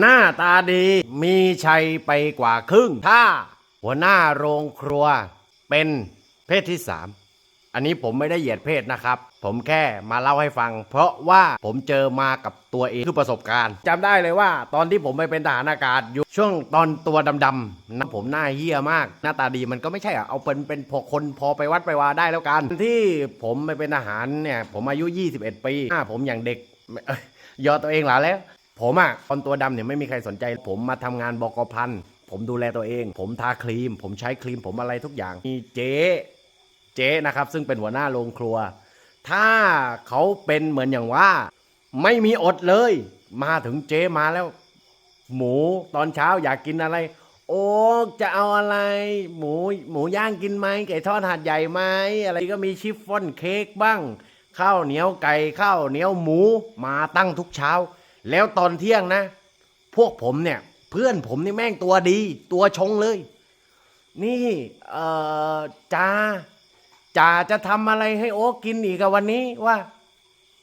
หน้าตาดีมีชัยไปกว่าครึ่ง ถ้าหัวหน้าโรงครัวเป็นเพศที่สามอันนี้ผมไม่ได้เหยียดเพศนะครับ ผมแค่มาเล่าให้ฟัง เพราะว่าผมเจอมากับตัวเองคือประสบการณ์จำได้เลยว่า ตอนที่ผมไปเป็นทหารอากาศอยู่ช่วงตอนตัวดำๆนะผมหน้าเฮี้ยมาก หน้าตาดีมันก็ไม่ใช่อะเอาเป็นเป็นพอคนพอไปวัดไปวาได้แล้วกัน ที่ผมไปเป็นทหารเนี่ย ผมอายุ 21 ปีหน้าผมอย่างเด็กยยอตัวเองหรอแล้ว ผมอะตอนตัวดำเนี่ยไม่มีใครสนใจ ผมมาทำงานบกพันผมดูแลตัวเอง ผมทาครีม ผมใช้ครีมผมอะไรทุกอย่างมีเจ๊เจ๊นะครับ ซึ่งเป็นหัวหน้าโรงครัว ถ้าเขาเป็นเหมือนอย่างว่า ไม่มีอดเลย มาถึงเจ๊มาแล้ว หมูตอนเช้าอยากกินอะไร โอ้จะเอาอะไร หมูหมูย่างกินไหมไก่ทอดหาดใหญ่ไหมอะไรก็มีชิฟฟ่อนเค้กบ้าง ข้าวเหนียวไก่ข้าวเหนียวหมูมาตั้งทุกเช้า แล้วตอนเที่ยงนะ พวกผมเนี่ย เพื่อนผมนี่แม่งตัวดี ตัวชงเลย นี่เอ่อจ่าจ่าจะทำอะไรให้โอ๊กกินอีกอะวันนี้ว่า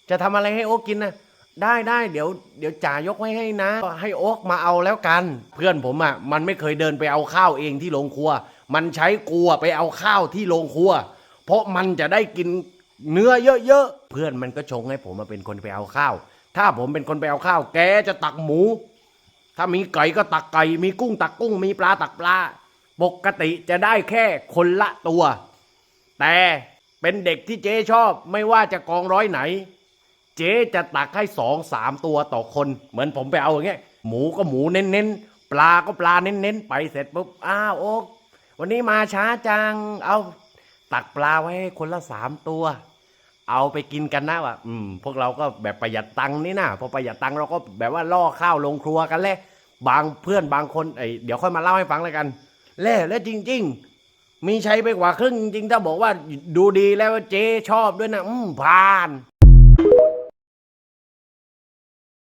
จะทำอะไรให้โอ๊กกินนะได้ได้เดี๋ยวเดี๋ยวจ่ายกไว้ให้นะ ให้โอ๊กมาเอาแล้วกัน เพื่อนผมอะ่ะ มันไม่เคยเดินไปเอาข้าวเองที่โรงครัว มันใช้กลัวไปเอาข้าวที่โรงครัว เพราะมันจะได้กินเนื้อเยอะๆเพื่อนมันก็ชงให้ผมมาเป็นคนไปเอาข้าว ถ้าผมเป็นคนไปเอาข้าว แกจะตักหมู ถ้ามีไก่ก็ตักไก่ มีกุ้งตักกุ้ง มีปลาตักปลา ปกติจะได้แค่คนละตัว แต่เป็นเด็กที่เจ๊ชอบ ไม่ว่าจะกองร้อยไหน เจ๊จะตักให้สองสามตัวต่อคน เหมือนผมไปเอาอย่างเงี้ย หมูก็หมูเน้นๆ ปลาก็ปลาเน้นๆ ไปเสร็จปุ๊บ อ้าวโอ๊กวันนี้มาช้าจัง เอาตักปลาไว้ให้คนละสามตัว เอาไปกินกันนะว่ะอืมพวกเราก็แบบประหยัดตังค์นี่นะพอประหยัดตังค์เราก็แบบว่าล่อข้าวลงครัวกันแหละบางเพื่อนบางคนไอเดี๋ยวค่อยมาเล่าให้ฟังเลยกัน แล้วและจริง ๆ มีใช้ไปกว่าครึ่งจริงๆถ้าบอกว่าดูดีแล้วเจ๊ชอบด้วยนะอืมผ่าน